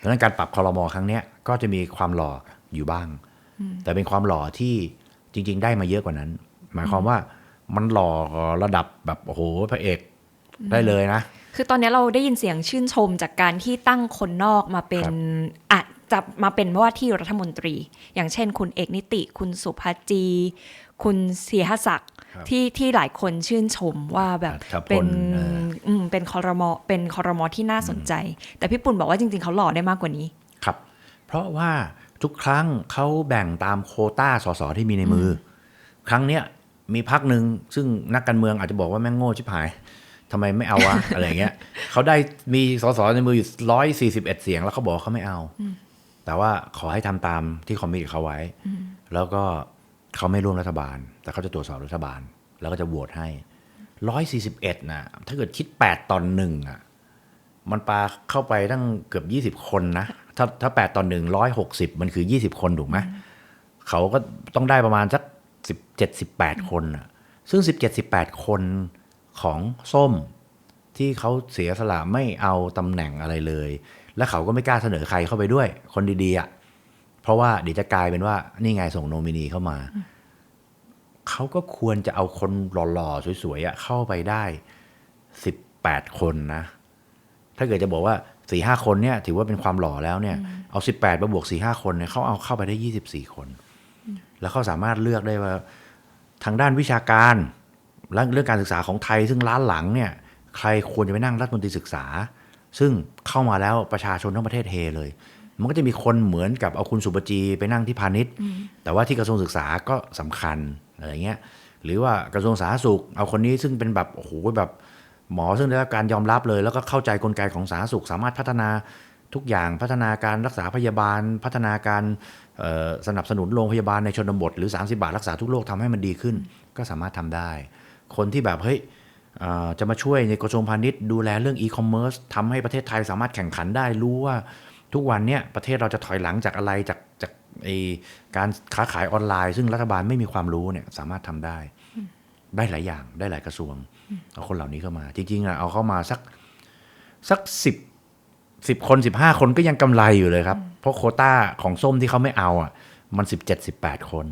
ดังนั้นการปรับคอรมอครั้งเนี้ยก็จะมีความหล่ออยู่บ้าง แต่เป็นความหล่อที่จริง ๆ ได้มาเยอะกว่านั้น หมายความว่ามันหล่อระดับแบบโอ้โหพระเอกได้เลยนะ คือตอนนี้เราได้ยินเสียงชื่นชมจากการที่ตั้งคนนอกมาเป็นครับอาจจะมาเป็นว่าที่รัฐมนตรี อย่างเช่น คุณเอกนิติ คุณสุภาจี คุณเสียหศักดิ์ครับ ที่ที่หลายคนชื่นชมว่าแบบอัธพลเป็นเอออืมเป็นคอรมอเป็นคอรมอที่น่าสนใจ แต่พี่ปุ่นบอกว่าจริง ๆเขาหล่อได้มากกว่านี้ครับ เพราะว่าทุกครั้งเขาแบ่งตามโควต้าสสที่มีในมืออครั้งเนี้ยมีพักหนึ่งซึ่งนักการเมืองอาจจะบอกว่าแม่งโง่ชิบหายทำไมไม่เอาวะอะไรเงี้ยเขาได้มีสสในมืออยู่ร้อยสี่สิบเอ็ดเสียงแล้วเขาบอกว่าเขาไม่เอา แต่ว่าขอให้ทำตามที่คอมมิตกับเขาไว้ แล้วก็ เขาไม่ร่วมรัฐบาล แต่เขาจะตรวจสอบรัฐบาล แล้วก็จะโหวตให้ร้อยสี่สิบเอ็ดนะถ้าเกิดคิดแปดตอนหนึ่งอะมันปาเข้าไปตั้งเกือบยี่สิบคนนะ ถ้าถ้าแปดตอนหนึ่งร้อยหกสิบมันคือยี่สิบคนถูกไหมเขาก็ต้องได้ประมาณสักสิบเจ็ดสิบแปดคนอะ ซึ่งสิบเจ็ดสิบแปดคนของส้มที่เขาเสียสละไม่เอาตำแหน่งอะไรเลย และเขาก็ไม่กล้าเสนอใครเข้าไปด้วย คนดีๆอะ ราะว่าเดี๋ยวจะกลายเป็นว่า นี่ไงส่งโนมินีเข้ามา เขาก็ควรจะเอาคนหล่อๆ สวยๆอะเข้าไปได้สิบแปดคนนะ ถ้าเกิดจะบอกว่าสี่ห้าคนเนี่ย ถือว่าเป็นความหล่อแล้วเนี่ย เอาสิบแปดมาบวกสี่ห้าคนเนี่ยเขาเอาเข้าไปได้ยี่สิบสี่คน แล้วเขาสามารถเลือกได้ว่า ทางด้านวิชาการและเรื่องการศึกษาของไทย ซึ่งล้านหลังเนี่ย ใครควรจะไปนั่งรัฐมนตรีศึกษา ซึ่งเข้ามาแล้วประชาชนทั้งประเทศเฮเลย มันก็จะมีคนเหมือนกับเอาคุณสุปจีไปนั่งที่พาณิชย์ แต่ว่าที่กระทรวงศึกษาก็สำคัญอะไรเงี้ยหรือว่ากระทรวงสาธารณสุข เอาคนนี้ซึ่งเป็นแบบโอ้โหแบบหมอซึ่งได้รับการยอมรับเลย แล้วก็เข้าใจกลไกของสาธารณสุข สามารถพัฒนาทุกอย่างพัฒนาการรักษาพยาบาล พัฒนาการเอ่อสนับสนุนโรงพยาบาลในชนบท หรือ 30 บาทรักษาทุกโรคทำให้มันดีขึ้น ก็สามารถทำได้ คนที่แบบเฮ้ยเอ่อจะมาช่วยในกระทรวงพาณิชย์ดูแลเรื่องอีคอมเมิร์ซทำให้ประเทศไทยสามารถแข่งขันได้รู้ว่า ทุกวันเนี่ยประเทศเราจะถอยหลังจากอะไรจากจากไอการค้าขายออนไลน์ ซึ่งรัฐบาลไม่มีความรู้เนี่ยสามารถทำได้ ได้หลายอย่างได้หลายกระทรวงเอาคนเหล่านี้เข้ามา จริงๆอะเอาเข้ามาสักสักสิบสิบคนสิบห้าคนก็ยังกำไรอยู่เลยครับ เพราะโควต้าของส้มที่เขาไม่เอาอะ มันสิบเจ็ดสิบแปดคน